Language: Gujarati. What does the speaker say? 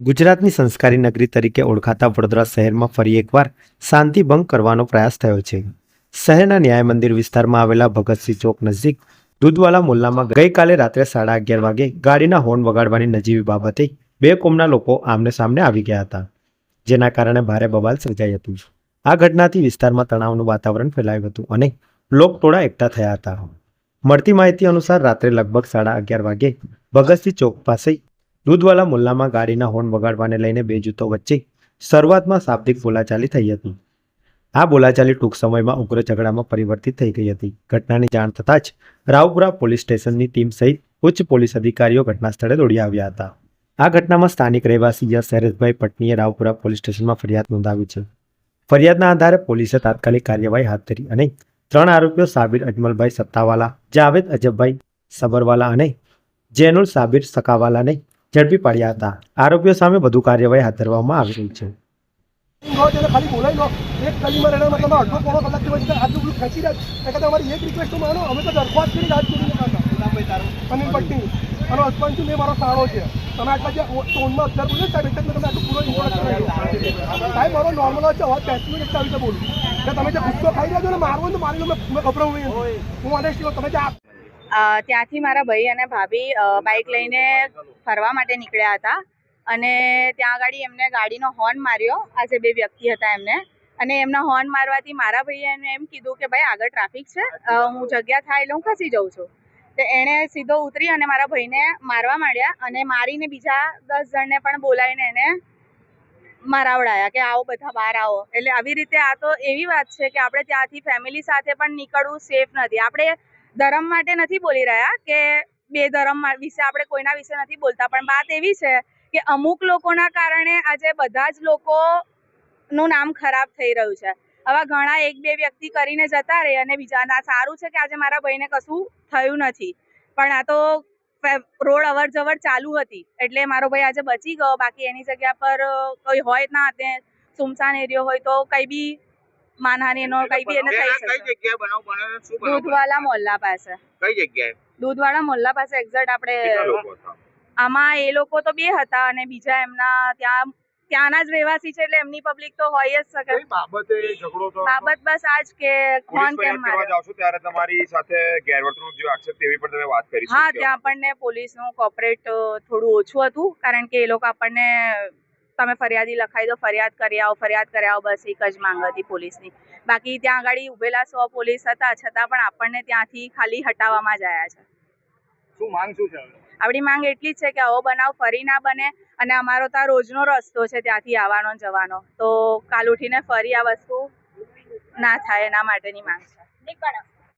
ગુજરાતની સંસ્કારી નગરી તરીકે ઓળખાતા વડોદરા શહેરમાં ફરી એકવાર શાંતિ ભંગ કરવાનો પ્રયાસ થયો છે. શહેરના ન્યાય મંદિર વિસ્તારમાં આવેલા ભગતસિંહ ચોક નજીક દૂધવાલા મોલ્લામાં ગઈકાલે રાત્રે સાડા અગિયાર વાગે ગાડીના હોર્ન વગાડવાની નજીવી બાબતે બે કોમના લોકો આમને સામને આવી ગયા હતા, જેના કારણે ભારે બબાલ સર્જાઈ હતું. આ ઘટનાથી વિસ્તારમાં તણાવનું વાતાવરણ ફેલાયું હતું અને લોકટોળા એકઠા થયા હતા. મળતી માહિતી અનુસાર રાત્રે લગભગ સાડા અગિયાર વાગે ભગતસિંહ ચોક પાસે દૂધવાલા મુલ્લામાં ગાડીના હોર્ન વગાડવાને લઈને બે જૂથો વચ્ચે શરૂઆતમાં શાબ્દિક બોલાચાલી થઈ હતી. આ બોલાચાલી ટૂંક સમયમાં ઉગ્ર ઝઘડામાં પરિવર્તિત થઈ ગઈ હતી. ઘટનાની જાણ થતાં જ રાવપુરા પોલીસ સ્ટેશનની ટીમ સહિત ઉચ્ચ પોલીસ અધિકારીઓ ઘટના સ્થળે દોડી આવ્યા હતા. આ ઘટનામાં સ્થાનિક રહેવાસી યશ શૈલેષભાઈ પટનીએ રાવપુરા પોલીસ સ્ટેશનમાં ફરિયાદ નોંધાવી છે. ફરિયાદના આધારે પોલીસે તાત્કાલિક કાર્યવાહી હાથ ધરી અને ત્રણ આરોપીઓ સાબિર અજમલભાઈ સત્તાવાલા, જાવેદ અજબભાઈ સબરવાલા અને જૈનુલ સાબિર સકાવાલાને ઝડપી પાડ્યા હતા. આરોપીઓ સામે વધુ કાર્યવાહી હાથ ધરવામાં આવી રહી છે. ખાલી બોલાવી લો. એક કલીમાં રહેવાનો મતલબ અડધો પોણો કલાકથી પછી આટલું બધું ખેંચી જાય એટલે તમારી એક રિક્વેસ્ટ તો માનો. અમે તો દરખાસ્ત કરી રાત સુધી અનિલ પટ્ટી અને હસબન્ડ છું મેં મારો સાળો છે. તમે આટલા જે ટોનમાં અત્યારે બોલ્યો સાહેબ એટલે આટલું પૂરો સાહેબ મારો નોર્મલ છે. અવાજ બેસી મિનિટ આવી રીતે બોલું. કે તમે જે ગુસ્સો ખાઈ રહ્યા છો ને મારવો તો મારી લો. મેં ગભરાવું નહીં. હું ઓનેસ્ટ તમે જે ત્યાંથી મારા ભાઈ અને ભાભી બાઇક લઈને ફરવા માટે નીકળ્યા હતા. અને ત્યાં આગળ એમને ગાડીનો હોર્ન માર્યો. આજે બે વ્યક્તિ હતા એમને. અને એમના હોર્ન મારવાથી મારા ભાઈએ એને એમ કીધું કે, ભાઈ, આગળ ટ્રાફિક છે. હું જગ્યા થાય એટલે હું ખસી જાઉં છું. તો એણે સીધો ઉતરી અને મારા ભાઈને મારવા માંડ્યા અને મારીને બીજા દસ જણને પણ બોલાવીને એને મારાવડાયા કે, આવો બધા, બહાર આવો. એટલે આવી રીતે આ તો એવી વાત છે કે, આપણે ત્યાંથી ફેમિલી સાથે પણ નીકળવું સેફ નથી. આપણે ધર્મ માટે નથી બોલી રહ્યા કે બે ધર્મ વિશે આપણે કોઈના વિશે નથી બોલતા. પણ વાત એવી છે કે અમુક લોકોના કારણે આજે બધા જ લોકોનું નામ ખરાબ થઈ રહ્યું છે. આવા ઘણા એક બે વ્યક્તિ કરીને જતા રહે અને બીજાના સારું છે કે આજે મારા ભાઈને કશું થયું નથી. પણ આ તો રોડ અવર જવર ચાલુ હતી. એટલે મારો ભાઈ આજે બચી ગયો. બાકી એની જગ્યા પર કોઈ હોય ના. તે સુમસાન એરિયો હોય તો કઈ બી માનહાનિનો કઈ બી એને થઈ કઈ શકે? દૂધવાલા મોહલ્લા પાસે. કઈ જગ્યાએ? દૂધવાળા મોહલ્લા પાસે એક્ઝેક્ટ આપણે આમાં એ લોકો તો બે હતા અને બીજા એમના ત્યાં ત્યાંના જ રહેવાસી છે એટલે એમની પબ્લિક તો હોય જ શકે. બાબતે ઝઘડો તો બાબત બસ આજ કે કોણ કેમ મારે? જાવશો ત્યારે તમારી સાથે ગેરવર્તણૂક જે આક્ષેપ તેવી પણ તમે વાત કરી હા ત્યાં આપણને પોલીસનું કોપરેટ થોડું ઓછું હતું કારણ કે એ લોકો આપણને તમે ફરિયાદી લખાઈ દો ફરિયાદ કરી આવો ફરિયાદ કરી આવો બસ એક જ માંગ હતી પોલીસની. બાકી ત્યાં આગળ ઉભેલા સો પોલીસ હતા છતાં પણ આપણને ત્યાંથી ખાલી હટાવવામાં જ આવ્યા છે. શું માંગ શું છે આપણી માંગ એટલી જ છે કે આવો બનાવ ફરી ના બને અને અમારો ત્યાં રોજનો રસ્તો છે ત્યાંથી આવવાનો જવાનો. તો કાલ ઉઠીને ફરી આ વસ્તુ ના થાય એના માટેની માંગ છે.